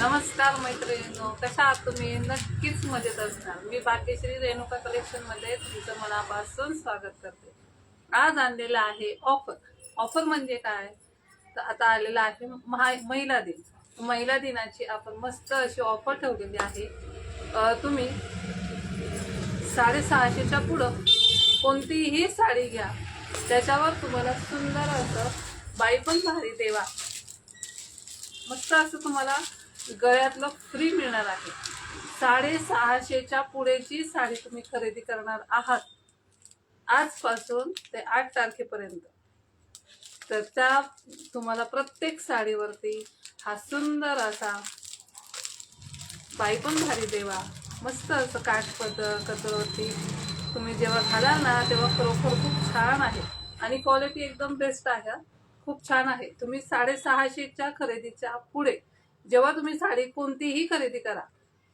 नमस्कार मैत्रिणींनो कशा आहात तुम्ही? नक्कीच मजेत असणार. मी भाग्यश्री रेणुका कलेक्शनमध्ये तुमचं मनापासून स्वागत करते. आज आणलेलं आहे ऑफर ऑफर म्हणजे काय? तर आता आलेला आहे महा महिला दिन. महिला दिनाची आपण मस्त अशी ऑफर ठेवलेली आहे. तुम्ही साडेसहाशेच्या पुढं कोणतीही साडी घ्या. त्याच्यावर तुम्हाला सुंदर असं बाई पण भारी देवा. मस्त असं तुम्हाला गळ्यातलं फ्री मिळणार आहे. साडेसहाशेच्या पुढेची साडी तुम्ही खरेदी करणार आहात. आजपासून ते आठ तारखेपर्यंत. तर त्या तुम्हाला प्रत्येक साडीवरती हा सुंदर असा बाई पण भारी देवा. मस्त असं काठपदर कचरवरती तुम्ही जेव्हा घालाल ना तेव्हा खरोखर खूप छान आहे. आणि क्वालिटी एकदम बेस्ट आहे खूप छान आहे. तुम्ही साडेसहाशेच्या खरेदीच्या पुढे जेव्हा तुम्ही साडी कोणतीही खरेदी करा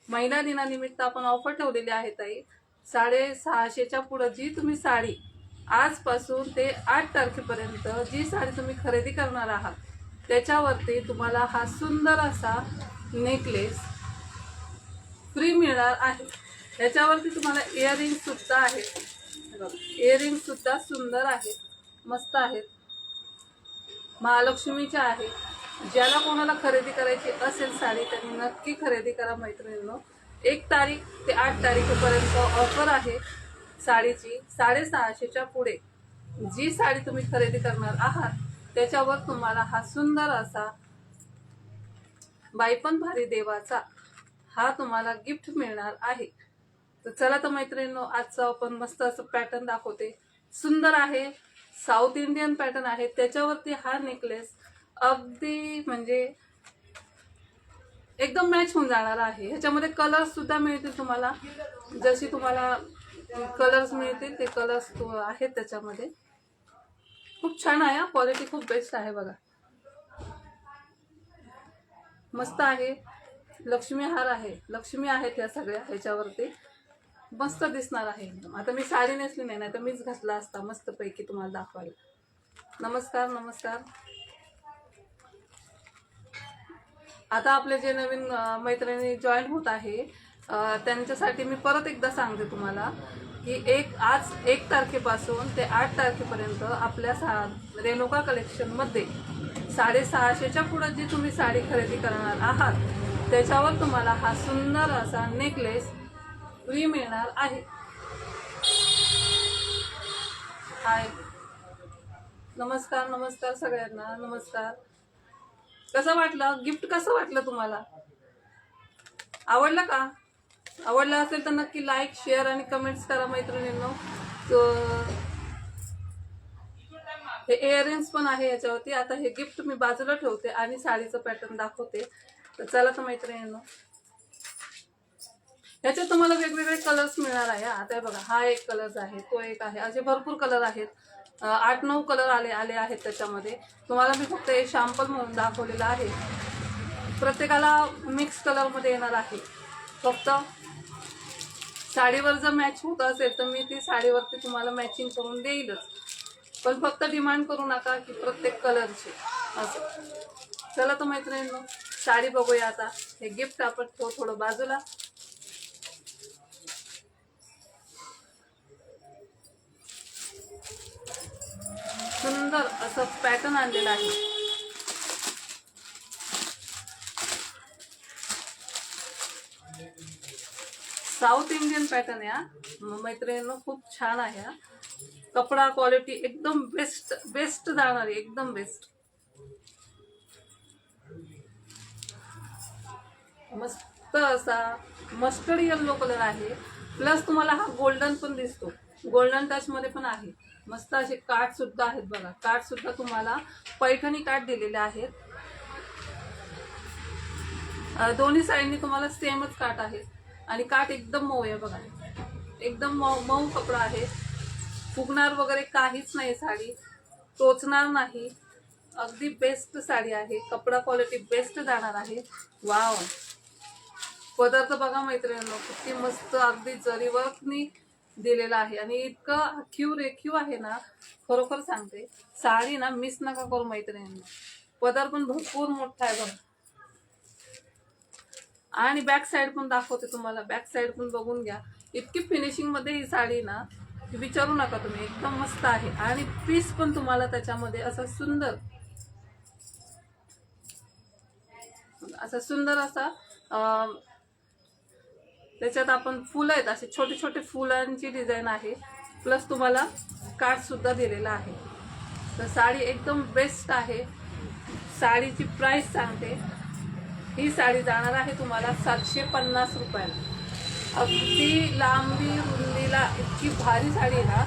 महिला दिनानिमित्त आपण ऑफर ठेवलेली आहे ताई. साडेसहाशेच्या पुढं जी तुम्ही साडी आजपासून ते आठ तारखेपर्यंत जी साडी तुम्ही खरेदी करणार आहात त्याच्यावरती तुम्हाला हा सुंदर असा नेकलेस फ्री मिळणार आहे. त्याच्यावरती तुम्हाला इयरिंग सुद्धा आहेत. इयरिंग सुद्धा सुंदर आहेत मस्त आहेत. महालक्ष्मीच्या आहे ज्याला कोणाला खरेदी करायची असेल साडी त्यांनी नक्की खरेदी करा मैत्रिणींनो. एक तारीख ते आठ तारखेपर्यंत ऑफर आहे साडीची साडेसहाशेच्या पुढे. जी साडी तुम्ही खरेदी करणार आहात त्याच्यावर तुम्हाला हा सुंदर असा बायपण भारी देवाचा हा तुम्हाला गिफ्ट मिळणार आहे. तर चला तर मैत्रिणींनो आजचा आपण मस्त असं पॅटर्न दाखवते. सुंदर आहे साऊथ इंडियन पॅटर्न आहे त्याच्यावरती हा नेकलेस अगदी म्हणजे एकदम मॅच होऊन जाणार आहे. ह्याच्यामध्ये कलर्स सुद्धा मिळतील तुम्हाला. जशी तुम्हाला कलर्स मिळतील ते कलर्स आहेत त्याच्यामध्ये. खूप छान आहे क्वालिटी खूप बेस्ट आहे बघा. मस्त आहे. लक्ष्मी हार आहे. लक्ष्मी आहेत या सगळ्या ह्याच्यावरती. मस्त दिसणार आहे. एकदम आता मी साडी नेसली नाही नाही तर मीच घातला असता मस्तपैकी तुम्हाला दाखवायला. नमस्कार नमस्कार. आता आपले जे नवीन मैत्रिणी जॉईन होत आहे त्यांच्यासाठी मी परत एकदा सांगते तुम्हाला की एक आज एक तारखेपासून ते आठ तारखेपर्यंत आपल्या सा रेणुका कलेक्शनमध्ये साडेसहाशेच्या पुढं जी तुम्ही साडी खरेदी करणार आहात त्याच्यावर तुम्हाला हा सुंदर असा नेकलेस फ्री मिळणार आहे. हाय नमस्कार नमस्कार सगळ्यांना. नमस्कार. कसं वाटलं? गिफ्ट कसं वाटलं तुम्हाला? आवडलं का? आवडलं असेल तर नक्की लाईक शेअर आणि कमेंट्स करा मैत्रिणींनो. हे इयरिंग्स पण आहे याच्यावरती. आता हे गिफ्ट मी बाजूला ठेवते आणि साडीचं पॅटर्न दाखवते. तर चला तर मैत्रिणींनो. ह्याच्यात तुम्हाला वेगवेगळे कलर्स मिळणार आहे. आता हे बघा हा एक कलर आहे तो एक आहे. असे भरपूर कलर आहेत. आठ नऊ कलर आले आले आहेत त्याच्यामध्ये. तुम्हाला मी फक्त एक शॅम्पल म्हणून दाखवलेलं आहे. प्रत्येकाला मिक्स कलरमध्ये येणार आहे. फक्त साडीवर जर मॅच होत असेल तर मी ती साडीवरती तुम्हाला मॅचिंग करून देईलच. पण फक्त डिमांड करू नका की प्रत्येक कलरची असं. चला तर मैत्रिणींनो साडी बघूया आता. हे गिफ्ट आपण ठेवू थोडं बाजूला. असं पॅटर्न आणलेलं आहे. साऊथ इंडियन पॅटर्न या. मैत्रिणीनं खूप छान आहे हा. कपडा क्वालिटी एकदम बेस्ट बेस्ट जाणार आहे एकदम बेस्ट मस्त असा मस्टर्ड येल्लो कलर आहे. प्लस तुम्हाला हा गोल्डन पण दिसतो. गोल्डन टचमध्ये पण आहे. मस्त असे काठ सुद्धा आहेत बघा. काठ सुद्धा तुम्हाला पैठणी काठ दिलेले आहेत. दोन्ही साईडनी तुम्हाला सेमच काठ आहे आणि काठ एकदम मऊ आहे बघा. एकदम मऊ मऊ कपडा आहे. फुगणार वगैरे काहीच नाही साडी. टोचणार नाही. अगदी बेस्ट साडी आहे. कपडा क्वालिटी बेस्ट जाणार आहे. वाव पदार्थ बघा मैत्रिणींनो किती मस्त अगदी जरी वर्कनी दिलेला आहे. आणि इतकं आखीव रेखीव आहे ना खरोखर सांगते साडी ना मिस नका करू मैत्रिणींना. पदर पण भरपूर मोठा आहे बघा. आणि बॅक साईड पण दाखवते तुम्हाला. बॅक साईड पण बघून घ्या. इतकी फिनिशिंगमध्ये ही साडी ना विचारू नका तुम्ही. एकदम मस्त आहे. आणि पीस पण तुम्हाला त्याच्यामध्ये असं सुंदर असा सुंदर असा त्याच्यात आपण फुलं आहेत असे छोटे छोटे फुलांची डिझाईन आहे. प्लस तुम्हाला कार्डसुद्धा दिलेला आहे. तर साडी एकदम बेस्ट आहे. साडीची प्राईस सांगते. ही साडी जाणार आहे तुम्हाला सातशे पन्नास रुपयाला. अगदी लांबी रुंदीला इतकी भारी साडी ना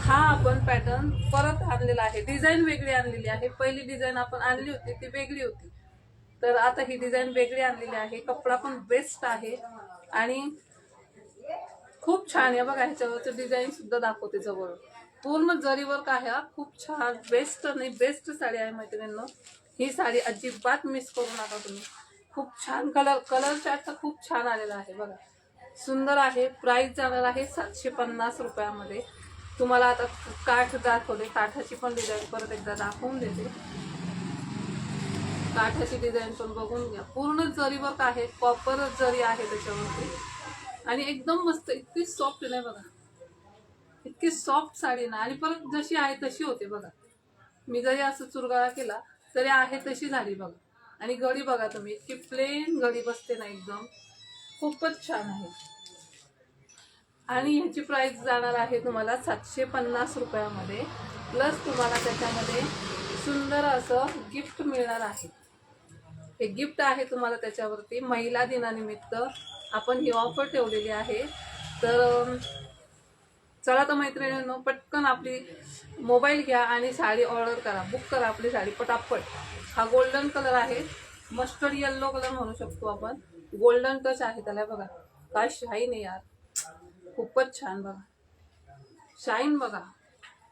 हा आपण पॅटर्न परत आणलेला आहे. डिझाईन वेगळी आणलेली आहे. पहिली डिझाईन आपण आणली होती ती वेगळी होती. तर आता ही डिझाईन वेगळी आणलेली आहे. कपडा पण बेस्ट आहे. आणि खूप छान आहे. बघा ह्याच्यावरचं डिझाईन सुद्धा दाखवते जवळ. पूर्ण जरी वर्क आहे हा. खूप छान. बेस्ट नाही बेस्ट साडी आहे मैत्रिणींनो. ही साडी अजिबात मिस करू नका तुम्ही. खूप छान. कलर कलर चार्ट खूप छान आलेला आहे. बघा. सुंदर आहे. प्राइस जाणार आहे सातशे पन्नास रुपयामध्ये. तुम्हाला आता काठ दाखवले काठाची पण डिझाईन परत एकदा दाखवून देते. काठाची डिझाईन पण बघून घ्या. पूर्ण जरी वर्क आहे कॉपर जरी आहे त्याच्यावरती. आणि एकदम मस्त इतकी सॉफ्ट नाही बघा. इतकी सॉफ्ट साडी ना. आणि परत जशी आहे तशी होते बघा. मी जरी असं चुरगाळा केला तरी आहे तशी झाली बघा. आणि गडी बघा तुम्ही इतकी प्लेन घडी बसते ना एकदम. खूपच छान आहे. आणि ह्याची प्राईस जाणार आहे तुम्हाला सातशे पन्नास रुपयामध्ये. प्लस तुम्हाला त्याच्यामध्ये सुंदर असं गिफ्ट मिळणार आहे. हे गिफ्ट आहे तुम्हाला त्याच्यावरती. महिला दिनानिमित्त आपण ही ऑफर ठेवलेली आहे. तर चला तर मैत्रिणींनो पटकन आपली मोबाईल घ्या आणि साडी ऑर्डर करा. बुक करा आपली साडी पटापट. हा गोल्डन कलर आहे. मस्टर्ड येल्लो कलर म्हणू शकतो आपण. गोल्डन टच आहे त्याला बघा. काय शाईन आहे यार. खूपच छान बघा. शाईन बघा.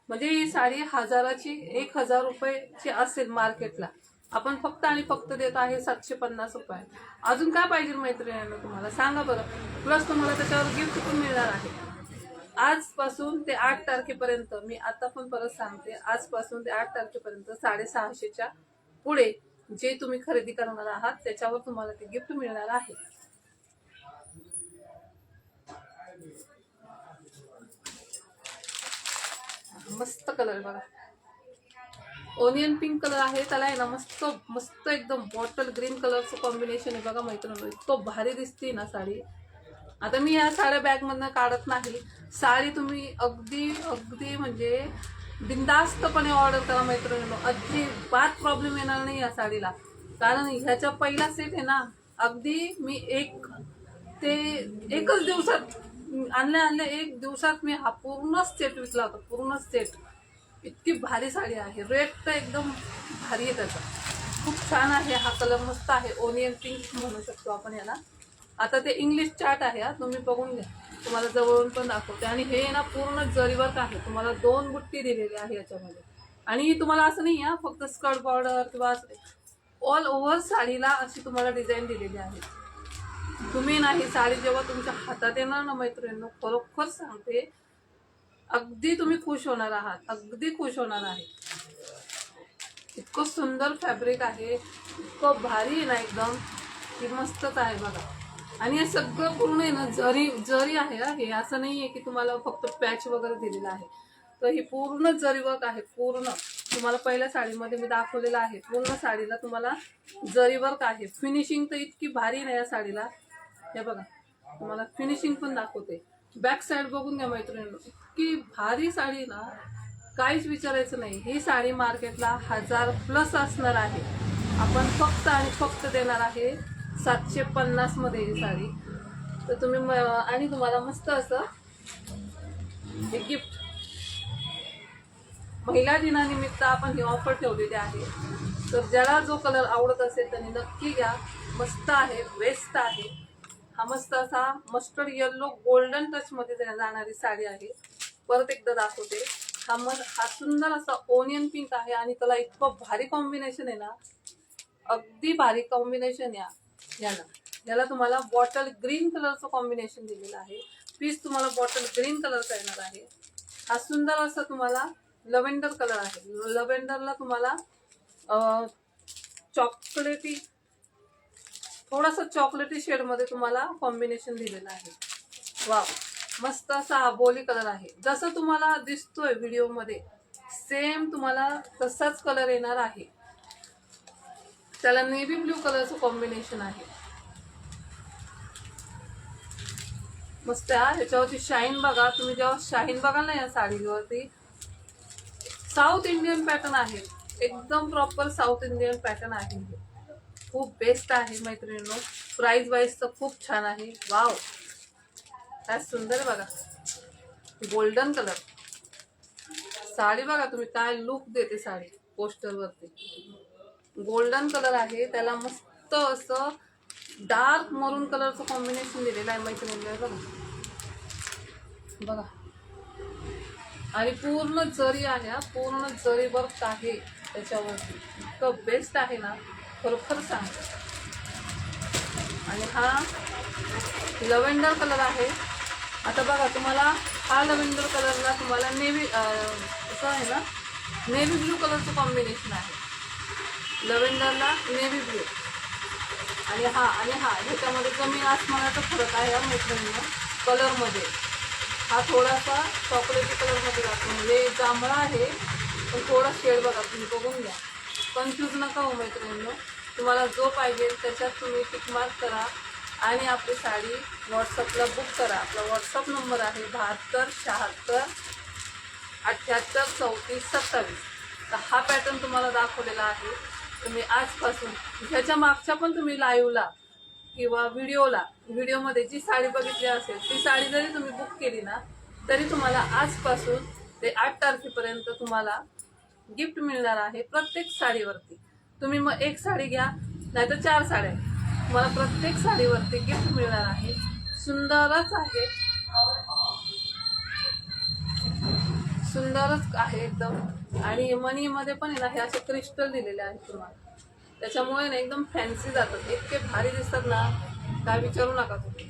म्हणजे ही साडी हजाराची एक हजार रुपयाची असेल मार्केटला आपण फक्त आणि फक्त देत आहे सातशे पन्नास रुपये. अजून काय पाहिजे मैत्रिणींना तुम्हाला? सांगा बरं. प्लस तुम्हाला त्याच्यावर गिफ्ट पण मिळणार आहे. आजपासून ते आठ तारखेपर्यंत मी आता पण परत सांगते आजपासून ते आठ तारखेपर्यंत साडेसहाशेच्या पुढे जे तुम्ही खरेदी करणार आहात त्याच्यावर तुम्हाला ते गिफ्ट मिळणार आहे. मस्त कलर बघा. ओनियन पिंक कलर आहे त्याला आहे ना मस्त मस्त एकदम बॉटल ग्रीन कलरचं कॉम्बिनेशन आहे बघा मैत्रिणी इतकं भारी दिसते ना साडी. आता मी या साड्या बॅगमधनं काढत नाही. साडी तुम्ही अगदी अगदी म्हणजे बिंदास्तपणे ऑर्डर करा मैत्रिणींनो. अजिबात प्रॉब्लेम येणार नाही या साडीला. कारण ह्याचा पहिला सेट आहे ना अगदी मी एक ते एकच दिवसात आणल्या आणल्या एक दिवसात मी हा पूर्ण सेट विकला होता पूर्णच सेट इतकी भारी साडी आहे. रेट तर एकदम भारी आहे त्याचा. खूप छान आहे. हा कलर मस्त आहे. ओनियन पिंक म्हणू शकतो आपण याला. आता ते इंग्लिश चार्ट आहे हा. तुम्ही बघून घ्या. तुम्हाला जवळून पण दाखवते. आणि हे ना पूर्ण जरीवर्क आहे. तुम्हाला दोन बुट्टी दिलेली आहे याच्यामध्ये. आणि तुम्हाला असं नाही आहे फक्त स्कर्ट बॉर्डर किंवा ऑल ओव्हर साडीला अशी तुम्हाला डिझाईन दिलेली आहे. तुम्ही नाही साडी जेव्हा तुमच्या हातात येणार ना मैत्रिणींनो खरोखर सांगते अगदी तुम्ही खुश होणार आहात. अगदी खुश होणार आहे. इतकं सुंदर फॅब्रिक आहे. इतकं भारी आहे ना एकदम. की मस्तच आहे बघा. आणि हे सगळं पूर्ण आहे ना जरी जरी आहे हे असं नाही आहे की तुम्हाला फक्त पॅच वगैरे दिलेला आहे. तर ही पूर्ण जरीवर्क आहे पूर्ण. तुम्हाला पहिल्या साडीमध्ये मी दाखवलेलं आहे. पूर्ण साडीला तुम्हाला जरीवर्क आहे. फिनिशिंग तर इतकी भारी नाही या साडीला. हे बघा. तुम्हाला फिनिशिंग पण दाखवते. बॅक साईड बघून घ्या मैत्रिणींनो. इतकी भारी साडी ना काहीच विचारायचं नाही. ही साडी मार्केटला हजार प्लस असणार आहे. आपण फक्त आणि फक्त देणार आहे सातशे पन्नासमध्ये ही साडी. तर तुम्ही म- आणि तुम्हाला मस्त असं हे गिफ्ट महिला दिनानिमित्त आपण ही ऑफर ठेवलेली आहे. तर ज्याला जो कलर आवडत असेल त्यांनी नक्की घ्या. मस्त आहे बेस्ट आहे. हा मस्त असा मस्टर्ड येल्लो गोल्डन टच मध्ये जाणारी साडी आहे. परत एकदा दाखवते. हा मग हा सुंदर असा ओनियन पिंक आहे आणि त्याला इतकं भारी कॉम्बिनेशन आहे ना. अगदी भारी कॉम्बिनेशन या. याला याला तुम्हाला बॉटल ग्रीन कलरचं कॉम्बिनेशन दिलेलं आहे. पीस तुम्हाला बॉटल ग्रीन कलरचा येणार आहे. हा सुंदर असा तुम्हाला लव्हेंडर कलर आहे. लव्हेंडरला तुम्हाला चॉकलेटी थोडासा चॉकलेटी शेडमध्ये तुम्हाला कॉम्बिनेशन दिलेलं आहे. वा मस्त असा आबोली कलर आहे. जसं तुम्हाला दिसतोय व्हिडिओमध्ये सेम तुम्हाला तसाच कलर येणार आहे. त्याला नेव्ही ब्ल्यू कलरचं कॉम्बिनेशन आहे. मस्त याच्यावरती ह्याच्यावरती शाईन बघा. तुम्ही जेव्हा शाईन बघाल ना या साडीवरती साऊथ इंडियन पॅटर्न आहे. एकदम प्रॉपर साऊथ इंडियन पॅटर्न आहे हे. खूप बेस्ट आहे मैत्रिणींनो. प्राईज वाईज तर खूप छान आहे. वाव काय सुंदर बघा. गोल्डन कलर साडी बघा तुम्ही काय लुक देते साडी पोस्टरवरती गोल्डन कलर आहे. त्याला मस्त असं डार्क मरून कलरचं कॉम्बिनेशन दिलेलं आहे मैत्रिणींना बघा. बघा. आणि पूर्ण जरी आहे पूर्ण जरी वर्क आहे त्याच्यावरती. इतकं बेस्ट आहे ना. खरोखर सांगते आणि हा लव्हेंडर कलर आहे. आता बघा तुम्हाला हा लव्हेंडर कलरला तुम्हाला नेव्ही असं आहे ना नेव्ही ब्लू कलरचं कॉम्बिनेशन आहे. लव्हेंडरला नेव्ही ब्लू. आणि हा आणि हा ह्याच्यामध्ये जमीन आसमानाचा फरक आहे या मैत्रिणीनं कलरमध्ये. हा थोडासा चॉकलेटी कलरमध्ये जातो म्हणजे जांभळा आहे पण थोडा शेड बघा तुम्ही बघून घ्या. कन्फ्यूज नका हो मैत्रिणींनो. तुम्हाला जो पाहिजे त्याच्यात तुम्ही टिकमार्क करा आणि आपली साडी व्हॉट्सअपला बुक करा. आपला व्हॉट्सअप नंबर आहे बहात्तर शहात्तर अठ्ठ्याहत्तर चौतीस सत्तावीस. तर हा पॅटर्न तुम्हाला दाखवलेला आहे. तुम्ही आजपासून ह्याच्या मागच्या पण तुम्ही लाईव्हला किंवा व्हिडिओला व्हिडिओमध्ये जी साडी बघितली असेल ती साडी जरी तुम्ही बुक केली ना तरी तुम्हाला आजपासून ते आठ तारखेपर्यंत तुम्हाला गिफ्ट मिळणार आहे प्रत्येक साडीवरती. तुम्ही मग एक साडी घ्या नाहीतर चार साड्या. मला प्रत्येक साडीवरती गिफ्ट मिळणार आहे. सुंदरच आहे. सुंदरच आहे एकदम. आणि मनीमध्ये पण आहे ना हे असे क्रिस्टल दिलेले आहेत तुम्हाला. त्याच्यामुळे ना एकदम फॅन्सी जातात. इतके भारी दिसतात ना काय विचारू नका तुम्ही.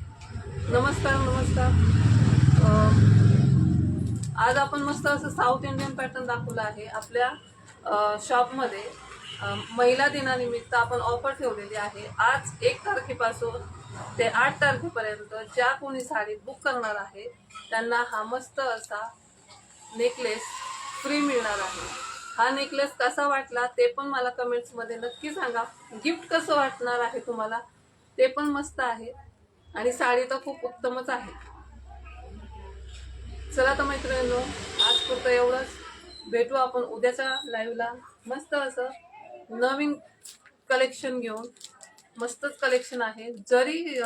नमस्कार नमस्कार. आज आपण मस्त असं साऊथ इंडियन पॅटर्न दाखवलं आहे. आपल्या शॉपमध्ये महिला दिनानिमित्त आपण ऑफर ठेवलेली आहे. आज एक तारखेपासून ते आठ तारखेपर्यंत ज्या कोणी साडी बुक करणार आहे त्यांना हा मस्त असा नेकलेस फ्री मिळणार आहे. हा नेकलेस कसा वाटला ते पण मला कमेंट्समध्ये नक्की सांगा. गिफ्ट कसं वाटणार आहे तुम्हाला ते पण मस्त आहे. आणि साडी तर खूप उत्तमच आहे. चला तर मैत्रिणींनो आज पुरतं एवढंच. भेटू आपण उद्याच्या लाईव्हला मस्त असं नवीन कलेक्शन घेऊन. मस्तच कलेक्शन आहे. जरी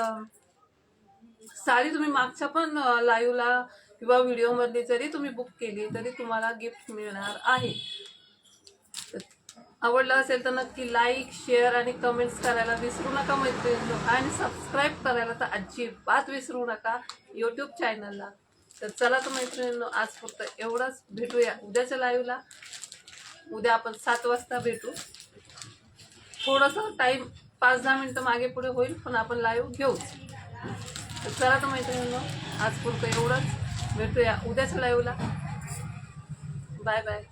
साडी तुम्ही मागच्या पण लाईव्हला किंवा व्हिडिओमध्ये जरी तुम्ही बुक केली तरी तुम्हाला गिफ्ट मिळणार आहे. तर आवडलं असेल तर नक्की लाईक शेअर आणि कमेंट्स करायला विसरू नका मैत्रिणींनो. आणि सबस्क्राईब करायला तर अजिबात विसरू नका. यूट्यूब चॅनलला तर चला तर मैत्रिणींनो आज फक्त एवढंच. भेटूया उद्याच्या लाईव्हला उद्या आपण सात वाजता भेटू. थोडंसं टाईम पाच दहा मिनटं मागे पुढे होईल पण आपण लाईव्ह घेऊच. तर चला तर मैत्रिणींनो आज फक्त एवढंच. भेटूया उद्याच्या लाईव्हला बाय बाय